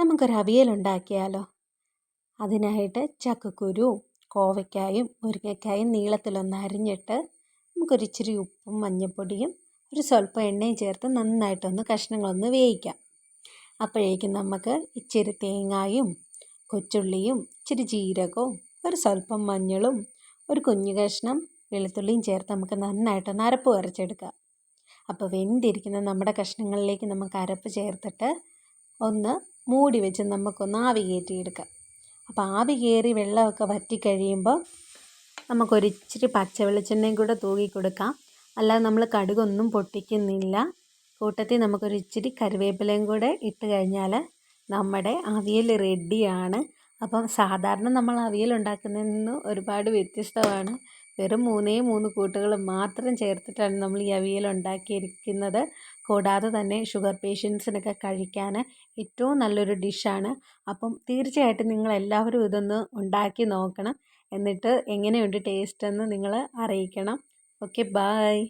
നമുക്കൊരു അവിയൽ ഉണ്ടാക്കിയാലോ? അതിനായിട്ട് ചക്കക്കുരു കോവയ്ക്കായും മുരിങ്ങയ്ക്കായും നീളത്തിലൊന്ന് അരിഞ്ഞിട്ട് നമുക്കൊരു ഇച്ചിരി ഉപ്പും മഞ്ഞൾപ്പൊടിയും ഒരു സ്വല്പം എണ്ണയും ചേർത്ത് നന്നായിട്ടൊന്ന് കഷ്ണങ്ങളൊന്ന് വേവിക്കാം. അപ്പോഴേക്കും നമുക്ക് ഇച്ചിരി തേങ്ങായും കൊച്ചുള്ളിയും ഇച്ചിരി ജീരകവും ഒരു സ്വല്പം മഞ്ഞളും ഒരു കുഞ്ഞു കഷ്ണം വെളുത്തുള്ളിയും ചേർത്ത് നമുക്ക് നന്നായിട്ടൊന്ന് അരപ്പ് വരച്ചെടുക്കാം. അപ്പോൾ വെന്തിരിക്കുന്ന നമ്മുടെ കഷ്ണങ്ങളിലേക്ക് നമുക്ക് അരപ്പ് ചേർത്തിട്ട് ഒന്ന് മൂടി വെച്ച് നമുക്കൊന്ന് ആവി കയറ്റിയെടുക്കാം. അപ്പോൾ ആവി കയറി വെള്ളമൊക്കെ വറ്റി കഴിയുമ്പോൾ നമുക്കൊരിച്ചിരി പച്ച വെളിച്ചെണ്ണയും കൂടെ തൂകി കൊടുക്കാം. അല്ലാതെ നമ്മൾ കടുകൊന്നും പൊട്ടിക്കുന്നില്ല. കൂട്ടത്തിൽ നമുക്കൊരിച്ചിരി കറിവേപ്പിലയും കൂടെ ഇട്ട് കഴിഞ്ഞാൽ നമ്മുടെ അവിയൽ റെഡിയാണ് അപ്പം സാധാരണ നമ്മൾ അവിയൽ ഉണ്ടാക്കുന്നതിൽ നിന്ന് ഒരുപാട് വ്യത്യസ്തമാണ്. വെറും മൂന്നേ മൂന്ന് കൂട്ടുകൾ മാത്രം ചേർത്തിട്ടാണ് നമ്മൾ ഈ അവിയൽ ഉണ്ടാക്കിയിരിക്കുന്നത്. കൂടാതെ തന്നെ ഷുഗർ പേഷ്യൻസിനൊക്കെ കഴിക്കാൻ ഏറ്റവും നല്ലൊരു ഡിഷാണ്. അപ്പം തീർച്ചയായിട്ടും നിങ്ങൾ എല്ലാവരും ഇതൊന്ന് ഉണ്ടാക്കി നോക്കണം. എന്നിട്ട് എങ്ങനെയുണ്ട് ടേസ്റ്റ് എന്ന് നിങ്ങൾ അറിയിക്കണം. Okay bye